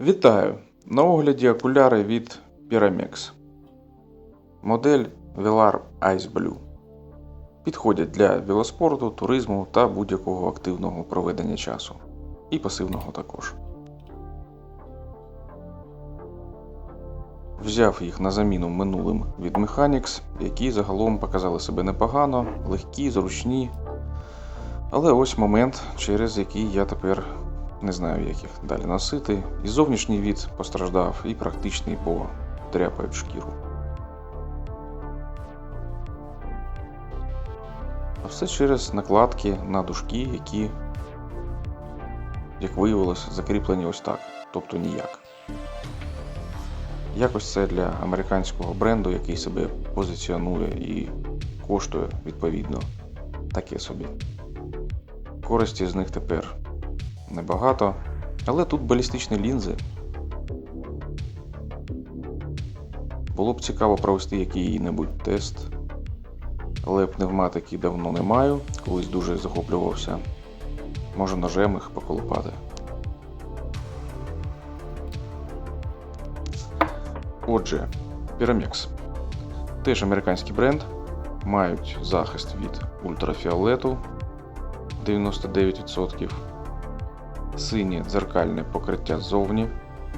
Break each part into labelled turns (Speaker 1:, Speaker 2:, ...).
Speaker 1: Вітаю! На огляді окуляри від Pyramex. Модель Velar Ice Blue. Підходять для велоспорту, туризму та будь-якого активного проведення часу. І пасивного також. Взяв їх на заміну минулим від Mechanics, які загалом показали себе непогано, легкі, зручні. Але ось момент, через який я тепер не знаю, як їх далі носити. І зовнішній від постраждав, і практичний, бо тряпають шкіру. А все через накладки на дужки, які, як виявилось, закріплені ось так, тобто ніяк. Якось це для американського бренду, який себе позиціонує і коштує відповідно таке собі. Користі з них тепер небагато, але тут балістичні лінзи. Було б цікаво провести який-небудь тест. Але пневматики давно не маю, колись дуже захоплювався. Можу ножем їх поколупати. Отже, Pyramex. Теж американський бренд. Мають захист від ультрафіолету 99%, синє дзеркальне покриття ззовні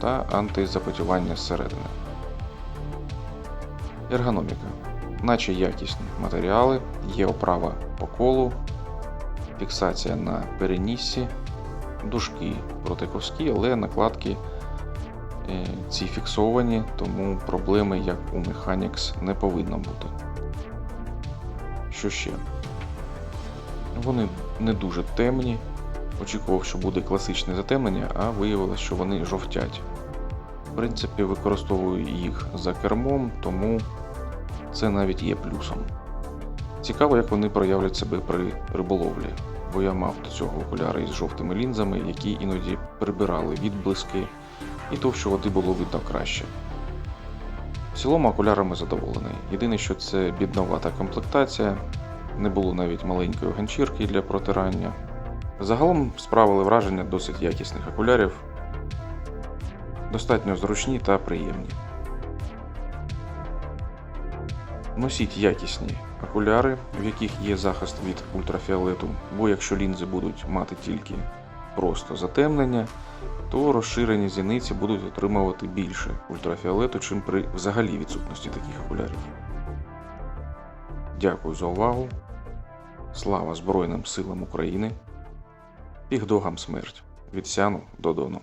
Speaker 1: та антизапотівання зсередини. Ергономіка. Наче якісні матеріали, є оправа по колу, фіксація на переніссі, дужки протиковські, але накладки е, ці фіксовані, тому проблеми, як у Mechanics, не повинно бути. Що ще? Вони не дуже темні. Очікував, що буде класичне затемнення, а виявилось, що вони жовтять. В принципі, використовую їх за кермом, тому це навіть є плюсом. Цікаво, як вони проявлять себе при риболовлі, бо я мав до цього окуляри із жовтими лінзами, які іноді прибирали відблиски, і товщу води було видно краще. В цілому окулярами задоволений. Єдине, що це бідновата комплектація, не було навіть маленької ганчірки для протирання. Загалом справили враження досить якісних окулярів, достатньо зручні та приємні. Носіть якісні окуляри, в яких є захист від ультрафіолету, бо якщо лінзи будуть мати тільки просто затемнення, то розширені зіниці будуть отримувати більше ультрафіолету, чим при взагалі відсутності таких окулярів. Дякую за увагу. Слава Збройним силам України. Пігдогам смерть. Від Сяну до Дону.